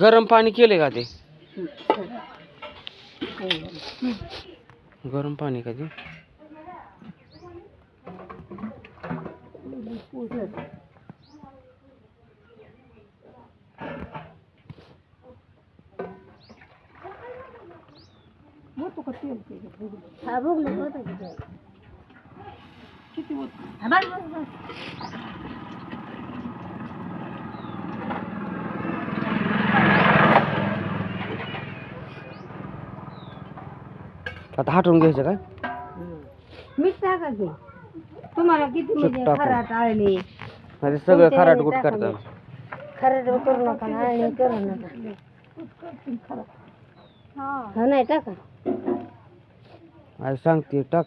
गरम पाणी केले का ते? गरम पाणी का ते? हा बघ किती होत बस बस बस. आता हाटून घ्यायचं काय? मीठ टाका की. तुम्हाला किती म्हणजे. खराट आळणी. ते सगळं कोणत्या खराट गुट टाका करतात खराट करू नका आणि आळणी करू नका. हा नाही टाका. आई सांगते टाक.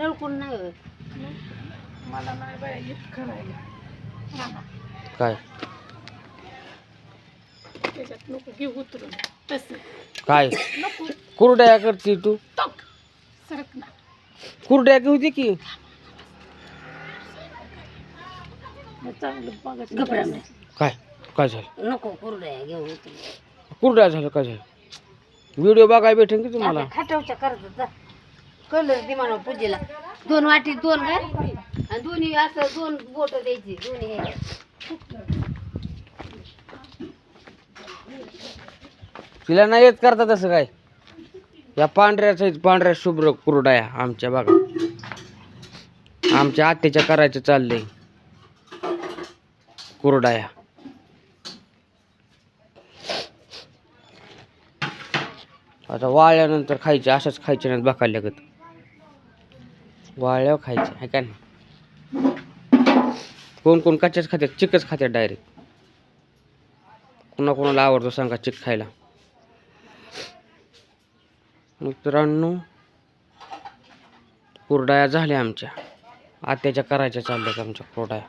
नळकुण नाही होय. काय? काय? कुरड्या करते तू? कुरड्या होती की. गप्रा नाही. काय? काय झालं? नको कुरड्या घेऊ. कुरड्या झालं काय झालं व्हिडिओ बघायला भेटेन की तुम्हाला? आता खाटवच्या करत जा कलर दे म्हणा पूजेला. दोन वाटी दोन काय आणि दोन्ही असं दोन बोट द्यायची दोन्ही तिला नाही येत करता तसं काय? या पांढऱ्याच पांढऱ्या शुभ्र कुरडाया आमच्या बघा. आमच्या आत्याच्या करायचं चाललंय. कुरडाया आता वाळल्यानंतर खायचे अशाच खायचे नाहीत बघायला लागत. वाळल्यावर खायचे आहे का नाही? कोण कोण कच्च्याच खात्यात चिकच खात्यात डायरेक्ट कोणाकोणाला आवडतो सांगा चिक खायला. मित्रांनो कुरडाया झाल्या आमच्या. आत्याच्या करायच्या चालल्यात आमच्या कुरडाया.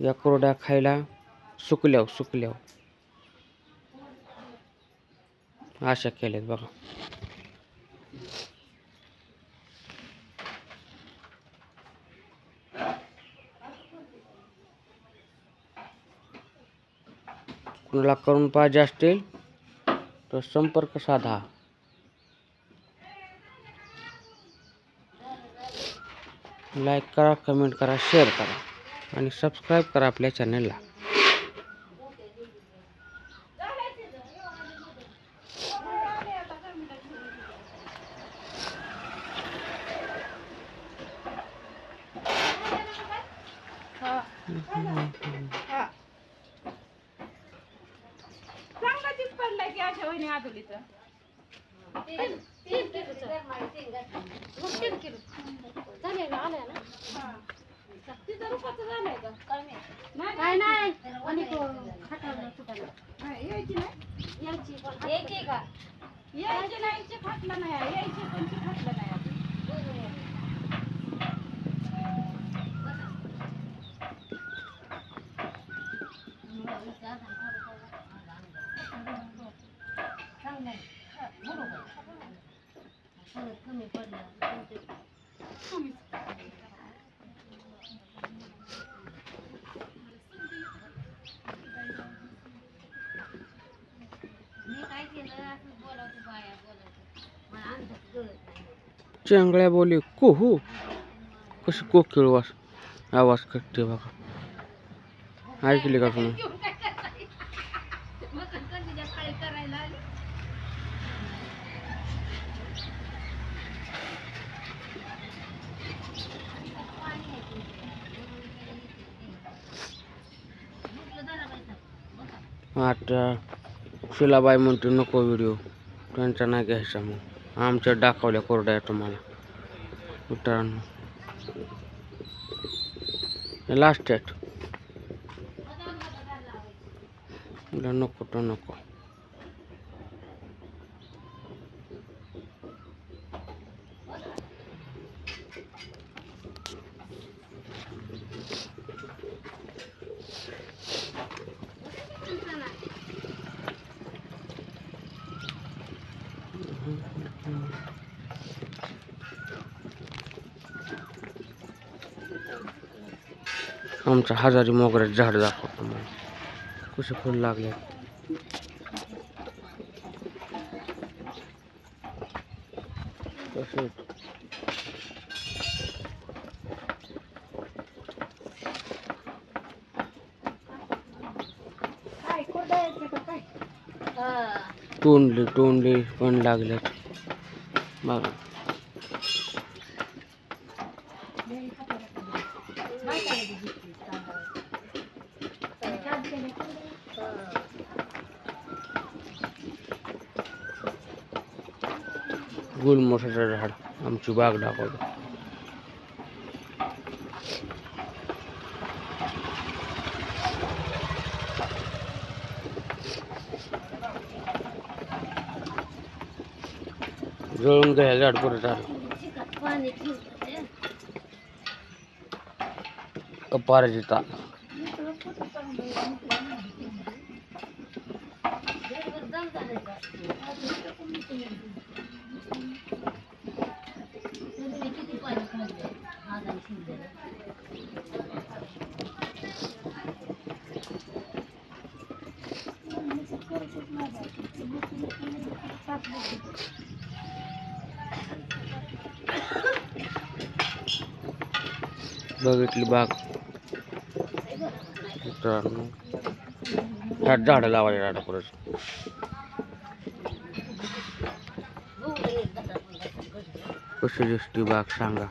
या कुरड्या खायला सुकल्याव सुकल्याव अशा केल्यात बघा. आपल्याला करून पाहिजे असतील तर संपर्क साधा. लाईक करा कमेंट करा शेअर करा आणि सबस्क्राईब करा आपल्या चॅनलला काय नाही. आणि तो खाटावला सुटायला. यायची का मी काय केलं असं बोलावते बाया बोलावते मला अंदाज कळत नाही. चांगल्या बोली कुहू? कशी कोकिळ वास आवाज करते बघा. ऐकली का तुम्ही मग कधीच्या काळी करायला आली आता शिलाबाई म्हणते नको व्हिडिओ त्यांचा नाही घ्यायचा मग. आमच्या दाखवल्या कोरड्या तुम्हाला. मित्रांनो. लास्ट आहेत नको तर नको. आमचं हजारी मोगऱ्याचं झाड दाखवतो मला कसे फुल लागले? हा. तोंडले तोंडले पण लागलेत बघा. गुलमोठाचं झाड. आमची बाग दाखवतो. जळून घ्या झाड परत झालं चिकट पाणी बघितली बाग. तर झाडं लावायची झाडं परत कशी दिसती बाग सांगा.